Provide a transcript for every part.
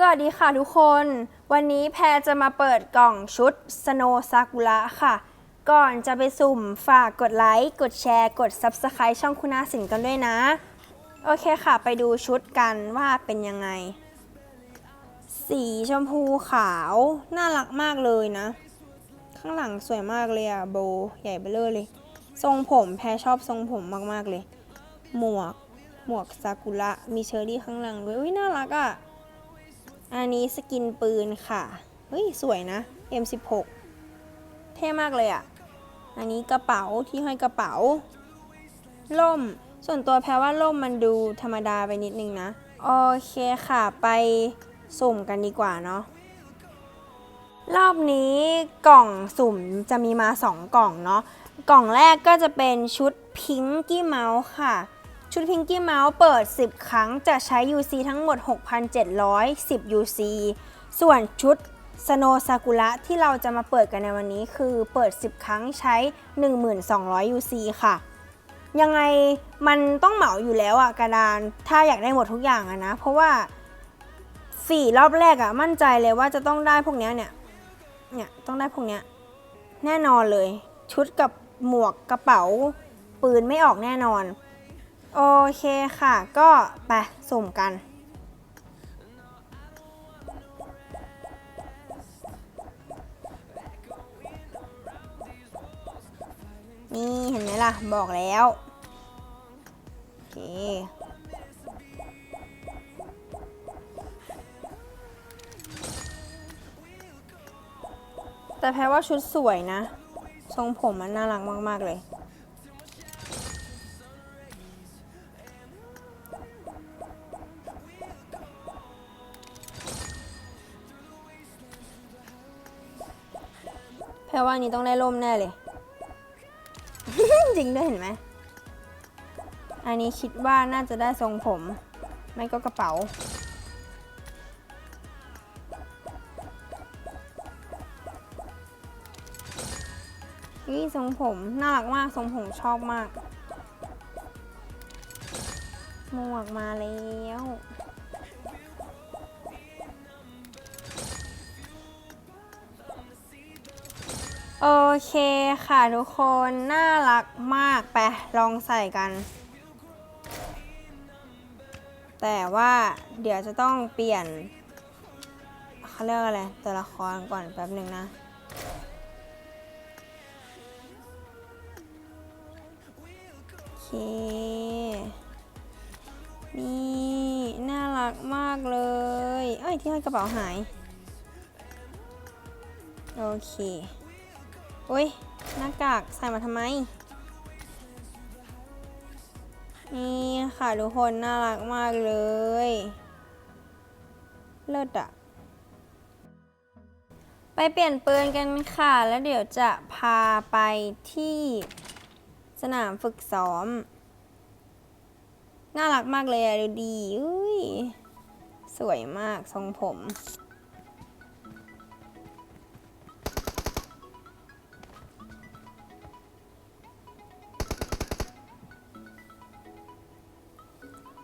สวัสดีค่ะทุกคน วันนี้แพรจะมาเปิดกล่องชุด Snow Sakura ค่ะ ก่อนจะไปสุ่มฝากกดไลค์ กดแชร์ กด Subscribe ช่องคุณาสินกันด้วยนะ โอเคค่ะ ไปดูชุดกันว่าเป็นยังไง สีชมพูขาว น่ารักมากเลยนะ ข้างหลังสวยมากเลยอะโบ ใหญ่เบ้อเลอเลยทรงผมแพรชอบทรงผมมากๆเลย หมวก หมวกซากุระ มีเชอรี่ข้างหลังด้วย อุ้ยน่ารักอะ อันนี้สกินปืนค่ะ เฮ้ย สวยนะ M16 เท่มากเลยอะ่ะ อันนี้กระเป๋าที่ห้อยกระเป๋า ล่ม ส่วนตัวแพรว่าล่มมันดูธรรมดาไปนิดนึงนะ โอเคค่ะ ไปสุ่มกันดีกว่าเนาะ รอบนี้กล่องสุ่มจะมีมา 2 กล่องเนาะ กล่องแรกก็จะเป็นชุดพิงกี้เมาส์ค่ะ ชุดพิงกี้เมาส์เปิด 10 ครั้งจะใช้ UC ทั้งหมด 6,710 UC ส่วนชุดสโนซากุระที่เราจะมาเปิดกันในวันนี้คือเปิด 10 ครั้งใช้ 1,200 UC ค่ะ ยังไงมันต้องเหมาอยู่แล้วอะกระดานถ้าอยากได้หมดทุกอย่างอะนะ เพราะว่าสี่รอบแรกอะมั่นใจเลยว่าจะต้องได้พวกเนี้ยเนี่ยเนี่ยต้องได้พวกเนี้ยแน่นอนเลย ชุดกับหมวกกระเป๋าปืนไม่ออกแน่นอน โอเคค่ะ ก็ไปสุ่มกัน นี่เห็นไหมล่ะ บอกแล้ว โอเคแต่แพ้ว่าชุดสวยนะ ทรงผมมันน่ารักมาก ๆ เลย แพรว่าอันนี้ต้องได้ร่มแน่เลย จริงด้วยเห็นไหม อันนี้คิดว่าน่าจะได้ทรงผม ไม่ก็กระเป๋า นี่ทรงผม น่ารักมากทรงผมชอบมาก หมวกมาแล้ว โอเคค่ะทุกคนน่ารักมากไปลองใส่กัน แต่ว่าเดี๋ยวจะต้องเปลี่ยนเขาเรียกอะไรตัวละครก่อนแป๊บหนึ่งนะ โอเค นี่น่ารักมากเลย เอ้ยที่ให้กระเป๋าหาย โอเค อุ้ยหน้ากากใส่มาทำไม นี่ค่ะทุกคนน่ารักมากเลย เลิศอะไปเปลี่ยนปืนกันค่ะ แล้วเดี๋ยวจะพาไปที่สนามฝึกซ้อม น่ารักมากเลยอะดูดี อุ้ย สวยมากทรงผม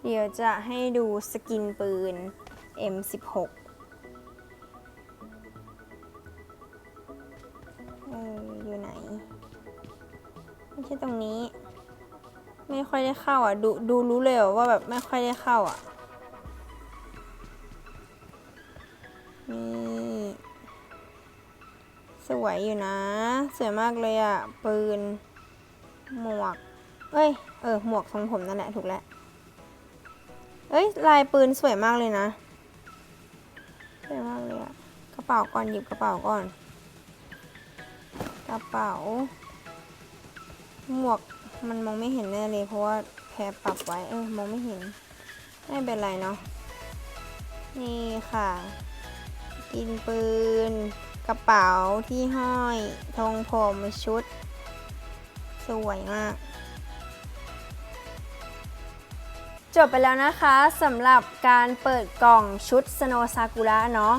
เดี๋ยวจะให้ดูสกินปืน M16 เอออยู่ไหน ไม่ใช่ตรงนี้ ไม่ค่อยได้เข้าอะ ดูดูรู้เลยว่าแบบไม่ค่อยได้เข้าอะ นี่สวยอยู่นะ สวยมากเลยอะ ปืน หมวก เอ้ย เออ หมวกทรงผมนั่นแหละ ถูกแล้ว เอ้ยลายปืนสวยมากเลยนะสวยมากเลยอะกระเป๋าก่อนหยิบกระเป๋าก่อน กระเป๋า หมวกมันมองไม่เห็นแน่เลยเพราะว่าแพรปรับไว้เออมองไม่เห็น ไม่เป็นไรเนาะนี่ค่ะ กินปืน กระเป๋าที่ห้อยธงผมชุด สวยมาก จบไปแล้วนะคะสำหรับการเปิดกล่องชุด Snow Sakura เนาะ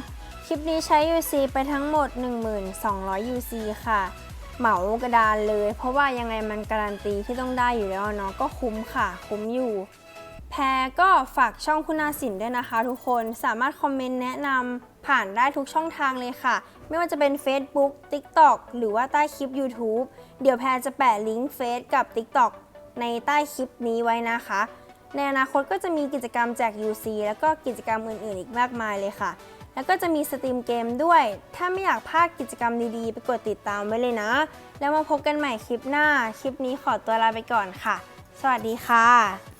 คลิปนี้ใช้ UC ไปทั้งหมด 1200 UC ค่ะ เหมากระดานเลย เพราะว่ายังไงมันการันตีที่ต้องได้อยู่แล้วเนาะก็คุ้มค่ะ คุ้มอยู่แพแพรก็ฝากช่องคุณาสินด้วยนะคะทุกคนสามารถคอมเมนต์แนะนำผ่านได้ทุกช่องทางเลยค่ะ ไม่ว่าจะเป็น Facebook TikTok หรือว่าใต้คลิป YouTube เดี๋ยวแพรจะแปะลิงก์เฟซกับ TikTok ในใต้คลิปนี้ไว้นะคะ ในอนาคตก็จะมีกิจกรรมแจก UC แล้วก็กิจกรรมอื่นๆ อีกมากมายเลยค่ะ แล้วก็จะมีสตรีมเกมด้วย ถ้าไม่อยากพลาดกิจกรรมดีๆ ไปกดติดตามไว้เลยนะ แล้วมาพบกันใหม่คลิปหน้า คลิปนี้ขอตัวลาไปก่อนค่ะ สวัสดีค่ะ